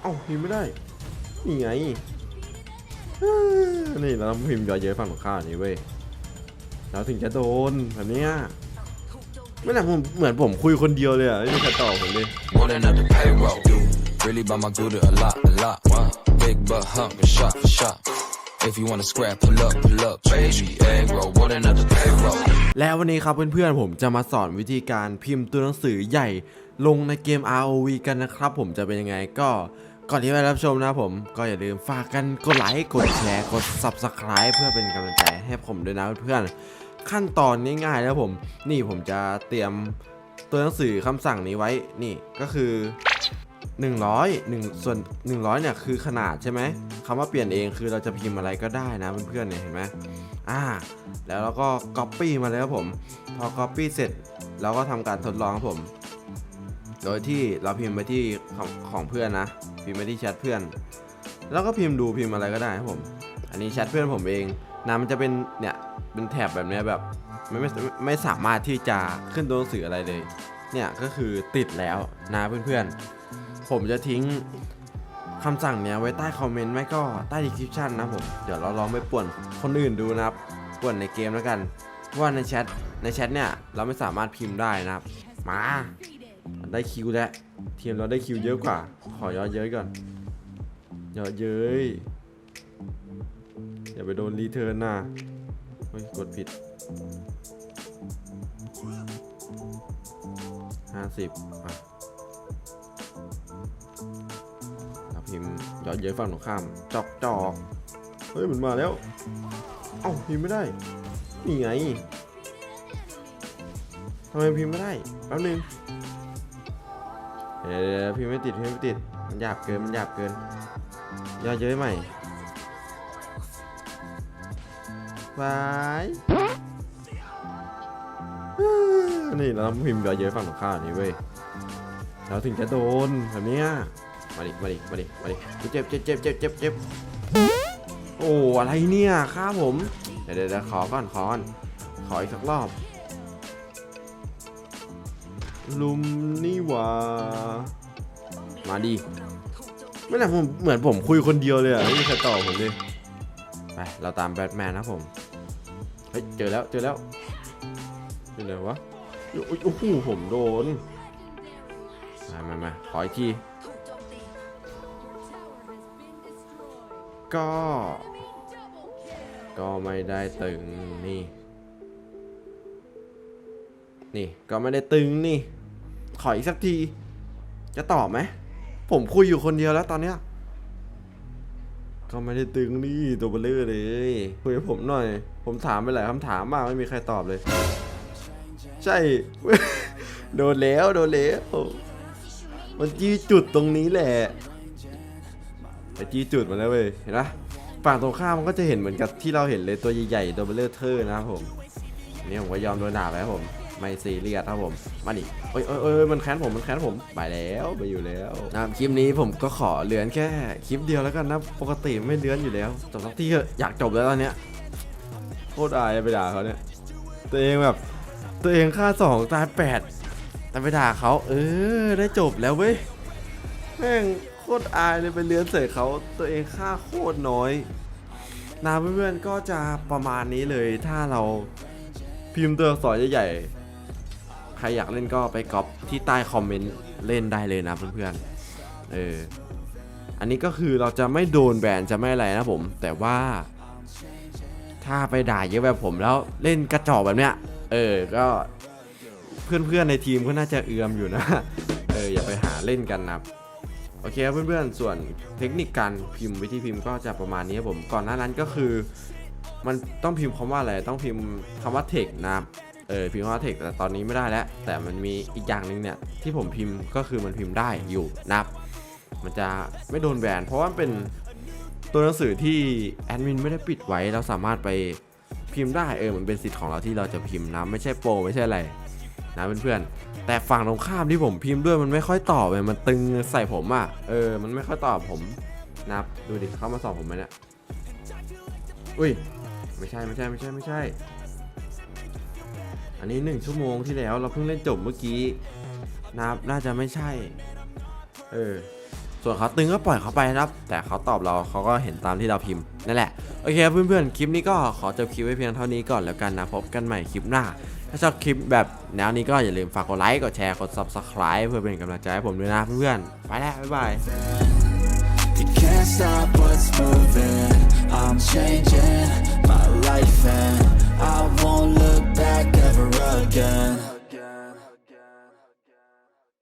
เอ้าพิมพ์ไม่ได้ นี่ไงเอ้อนี่เราต้องพิมพ์เยอะเยอะฝั่งตรงข้ามนี่เว้ยเราถึงจะโดนแบบเนี้ยไม่น่ะผมเหมือนผมคุยคนเดียวเลยอะไม่มีใครตอบผมเลย More than up the payroll. Really by my good a lot, a lot. Big butt hump and shot for shot. If you wanna scrap, pull up, pull up, baby. Egg roll, more than up the payroll. แล้ววันนี้ครับเพื่อนๆผมจะมาสอนวิธีการพิมพ์ตัวหนังสือใหญ่ลงในเกม ROV กันนะครับ ผมจะเป็นยังไงก็ ก่อนที่ไปรับชมนะผม ก็อย่าลืมฝากกันกดไลค์ กดแชร์ กด Subscribe เพื่อเป็นกำลังใจให้ผมด้วยนะเพื่อนๆขั้นตอนง่ายๆแล้วผม นี่ผมจะเตรียมตัวหนังสือคำสั่งนี้ไว้นี่ก็คือ 100 1ส่วน 100เนี่ยคือขนาดใช่ไหมคำว่าเปลี่ยนเองคือเราจะพิมพ์อะไรก็ได้นะเพื่อนๆเนี่ยเห็นไหมอ่า แล้วเราก็ Copy มาเลยครับผม พอ Copy เสร็จเราก็ทำการทดลองครับผม โดยที่เราพิมพ์ไปที่ของของเพื่อนนะ พิมพ์ไปที่แชทเพื่อน แล้วก็พิมพ์ดูพิมพ์อะไรก็ได้ครับผม อันนี้แชทเพื่อนผมเองนะมันจะเป็นเนี่ยเป็นแถบแบบนี้แบบไม่ไม่ไม่ไม่สามารถที่จะขึ้นตัวหนังสืออะไรเลย เนี่ยก็คือติดแล้วนะเพื่อนๆ ผมจะทิ้งคำสั่งเนี้ยไว้ใต้คอมเมนต์ไม่ก็ใต้ดีคริปชันนะผม เดี๋ยวเราลองไปป่วนคนอื่นดูนะครับป่วนในเกมแล้วกันว่าในแชทในแชทเนี่ยเราไม่สามารถพิมพ์ได้นะครับ มา ได้คิวแล้วทีมเราได้คิวเยอะกว่า ขอยอดเยอะก่อนยอดเย้ยอย่าไปโดนรีเทิร์นนะเฮ้ยกดผิดห้าสิบอะเราพิมพ์ยอดเย้ยฝั่งตรงข้าม จอกจอกเฮ้ยมันมาแล้ว เอ้าพิมพ์ไม่ได้ นี่ไงทำไมพิมพ์ไม่ได้ แป๊บนึง เดี๋ยวพิมพ์ไม่ติดพิมพ์ไม่ติด มันหยาบเกิน มันหยาบเกินยอดเย้ยใหม่บายนี่เราพิมพ์ยอดเย้ยฝั่งตรงข้ามนี่เว้ยเราถึงจะโดนแบบนี้มาดิ มาดิ มาดิ มาดิ เจ็บเจ็บเจ็บเจ็บเจ็บเจ็บโอ้ อะไรเนี่ยฆ่าผม เดี๋ยวเดี๋ยวขอก่อนขอก่อนขออีกสักรอบ ลุมนี่หว่า มาดิไม่น่ะผมเหมือนผมคุยคนเดียวเลยอะไม่มีใครตอบผมเลยไปเราตามแบทแมนนะผมเฮ้ยเจอแล้วเจอแล้วเป็นไรวะโอ้ยโอ้โหผมโดนมามามาขออีกทีก็ ก็ไม่ได้ตึงนี่ นี่ก็ไม่ได้ตึงนี่ ขออีกสักที จะตอบไหม ผมคุยอยู่คนเดียวแล้วตอนเนี้ย ก็ไม่ได้ตึงนี่ตัวเบลเลอร์เลย คุยกับผมหน่อย ผมถามไปหลายคำถามมากไม่มีใครตอบเลย ใช่ โดนแล้วโดนแล้ว มันจี้จุดตรงนี้แหละไปจี้จุดมาแล้วเว้ย เห็นปะฝั่งตรงข้ามมันก็จะเห็นเหมือนกับที่เราเห็นเลยตัวใหญ่ๆตัวเบลเลอร์เทอร์นะครับผมนนี่ผมก็ยอมโดนด่าไปครับผม ไม่ซีเรียสครับผม มาดิเอ้ยเอ้ยเอ้ยมันแค้นผม มันแค้นผม ไปแล้วไปอยู่แล้วนะครับคลิปนี้ผมก็ขอเลือนแค่คลิปเดียวแล้วกันนะ ปกติไม่เลือนอยู่แล้วจบสักทีเถอะอยากจบแล้วตอนเนี้ยโคตรอายไปด่าเขาเนี่ย ตัวเองแบบ ตัวเองฆ่าสองตายแปดแต่ไปด่าเขาเออ ได้จบแล้วเว้ย แม่งโคตรอายเลยไปเลื้อนใส่เขา ตัวเองค่าโคตรน้อยนะเพื่อนๆก็จะประมาณนี้เลยถ้าเราพิมพ์ตัวอักษรใหญ่ๆ ใครอยากเล่นก็ไปก๊อปที่ใต้คอมเมนต์เล่นได้เลยนะเพื่อนๆ เออ อันนี้ก็คือเราจะไม่โดนแบนจะไม่อะไรนะผม แต่ว่า ถ้าไปด่าเยอะแบบผมแล้วเล่นกระจอกแบบเนี้ย เออ ก็เพื่อนๆในทีมก็น่าจะเอือมอยู่นะ เอออย่าไปหาเล่นกันนะโอเคครับเพื่อนๆ ส่วนเทคนิคการพิมพ์วิธีพิมพ์ก็จะประมาณนี้ครับผม ก่อนหน้านั้นก็คือ มันต้องพิมพ์คำว่าอะไร ต้องพิมพ์คำว่า text นะครับ เออพิมพ์ว่า text แต่ตอนนี้ไม่ได้แล้ว แต่มันมีอีกอย่างหนึ่งเนี่ย ที่ผมพิมพ์ก็คือมันพิมพ์ได้อยู่นะครับมันจะไม่โดนแบนเพราะว่าเป็นตัวหนังสือที่แอดมินไม่ได้ปิดไว้เราสามารถไปพิมพ์ได้เออมันเป็นสิทธิ์ของเราที่เราจะพิมพ์นะไม่ใช่โปรไม่ใช่อะไรนะเพื่อนๆแต่ฝั่งตรงข้ามที่ผมพิมพ์ด้วยมันไม่ค่อยตอบเลยมันตึงใส่ผมอะ่ะเออมันไม่ค่อยตอบผมนะครับดูดิเข้ามาสอบผมไหมเนี่ยอุ้ยไม่ใช่ไม่ใช่ไม่ใช่ไม่ใช่ อันนี้หนึ่งชั่วโมงที่แล้วเราเพิ่งเล่นจบเมื่อกี้นะครับน่าจะไม่ใช่ เออ ส่วนเขาตึงก็ปล่อยเขาไปนะครับ แต่เขาตอบเราเขาก็เห็นตามที่เราพิมพ์นั่นแหละ โอเคครับเพื่อนๆ คลิปนี้ก็ขอจบคลิปไว้เพียงเท่านี้ก่อนแล้วกันนะ พบกันใหม่คลิปหน้า ถ้าชอบคลิปแบบแนวนี้ก็อย่าลืมฝากกดไลค์ กดแชร์ กด subscribe เพื่อเป็นกำลังใจให้ผมด้วยนะเพื่อนๆ ไปแล้ว บ๊ายบาย You can't stop what's moving. I'm changing, again.